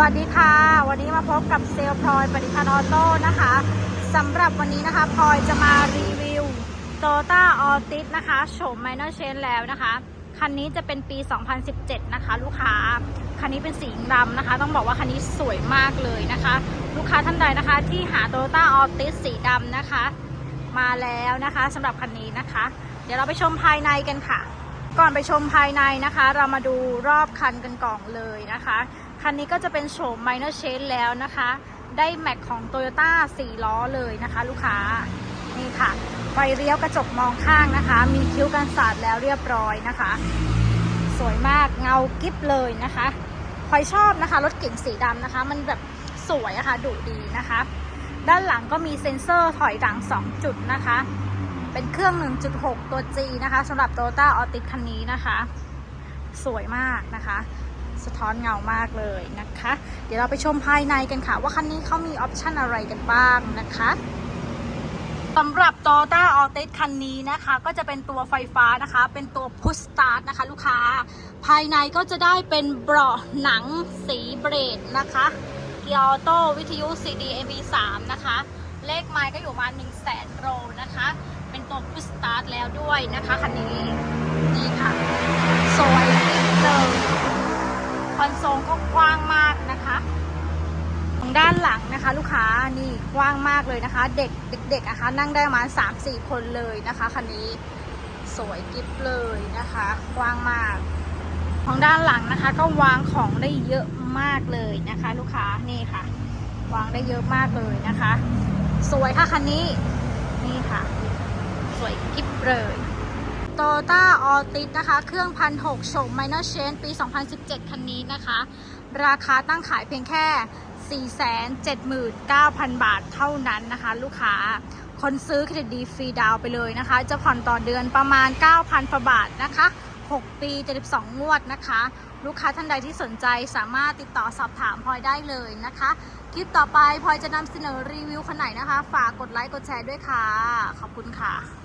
วัสดีค่ะ วันนี้มาพบกับเซลพลอยปฏิพันธ์ออโต้นะคะสำหรับวันนี้นะคะพลอยจะมารีวิว t o y o t a Altis นะคะโฉม Minor Change แล้วนะคะ คันนี้จะเป็นปี 2017 นะคะ ลูกค้า คันนี้เป็นสีดำนะคะ ต้องบอกว่าคันนี้สวยมากเลยนะคะ ลูกค้าท่านใดนะคะที่หา t o y o t a Altis สีดำนะคะ มาแล้วนะคะสำหรับคันนี้นะคะ เดี๋ยวเราไปชมภายในกันค่ะ ก่อนไปชมภายในนะคะ เรามาดูรอบคันกันก่อนเลยนะคะ คันนี้ก็จะเป็นโฉม minor change แล้วนะคะ ได้แม็กของ Toyota 4 ล้อเลยนะคะ ลูกค้า นี่ค่ะ ไฟเลี้ยวกระจกมองข้างนะคะ มีคิ้วกันสาดแล้วเรียบร้อยนะคะ สวยมากเงากิ๊บเลยนะคะพลอยชอบนะคะ รถเก๋งสีดำนะคะ มันแบบสวยอะคะ่ะดุดีนะคะ ด้านหลังก็มีเซ็นเซอร์ถอยหลัง 2 จุดนะคะ เป็นเครื่อง 1.6 ตัว G นะคะสำหรับ Toyota Altis คันนี้นะคะ สวยมากนะคะ สะท้อนเงามากเลยนะคะ เดี๋ยวเราไปชมภายในกันค่ะ ว่าคันนี้เขามีออปชันอะไรกันบ้างนะคะสำหรับ Toyota Altis คันนี้นะคะ ก็จะเป็นตัวไฟฟ้านะคะ เป็นตัว Push Start นะคะ ลูกค้า ภายในก็จะได้เป็นเบาะหนังสีเบรดนะคะเกียร์ออโต้วิทยุ CD MP3 นะคะ เลขไมล์ก็อยู่มา1 0 0 0 0แสนโลนะคะ เป็นตัว Push Start แล้วด้วยนะคะคันนี้นี่ค่ะ ด้านหลังนะคะ ลูกค้านี่กว้างมากเลยนะคะ เด็กเด็กๆนะคะ นั่งได้ประมาณ3 4 คนเลยนะคะคันนี้สวยกิฟเลยนะคะ กว้างมาก ของด้านหลังนะคะ ก็วางของได้เยอะมากเลยนะคะ ลูกค้านี่ค่ะ วางได้เยอะมากเลยนะคะ สวยค่ะคันนี้นี่ค่ะ สวยกิฟเลยโตต้าออติสนะคะ เครื่องพันหกโฉม Minor Change ปี 2017 คันนี้นะคะ ราคาตั้งขายเพียงแค่ 479,000 บาทเท่านั้นนะคะ ลูกค้าคนซื้อเครดิตดีฟรีดาวไปเลยนะคะ จะผ่อนต่อเดือนประมาณ 9,000กว่าบาทนะคะ 6 ปี 72 งวดนะคะ ลูกค้าท่านใดที่สนใจสามารถติดต่อสอบถามพลอยได้เลยนะคะ คลิปต่อไปพลอยจะนำเสนอรีวิวคันไหนนะคะ ฝากกดไลค์กดแชร์ด้วยค่ะ ขอบคุณค่ะ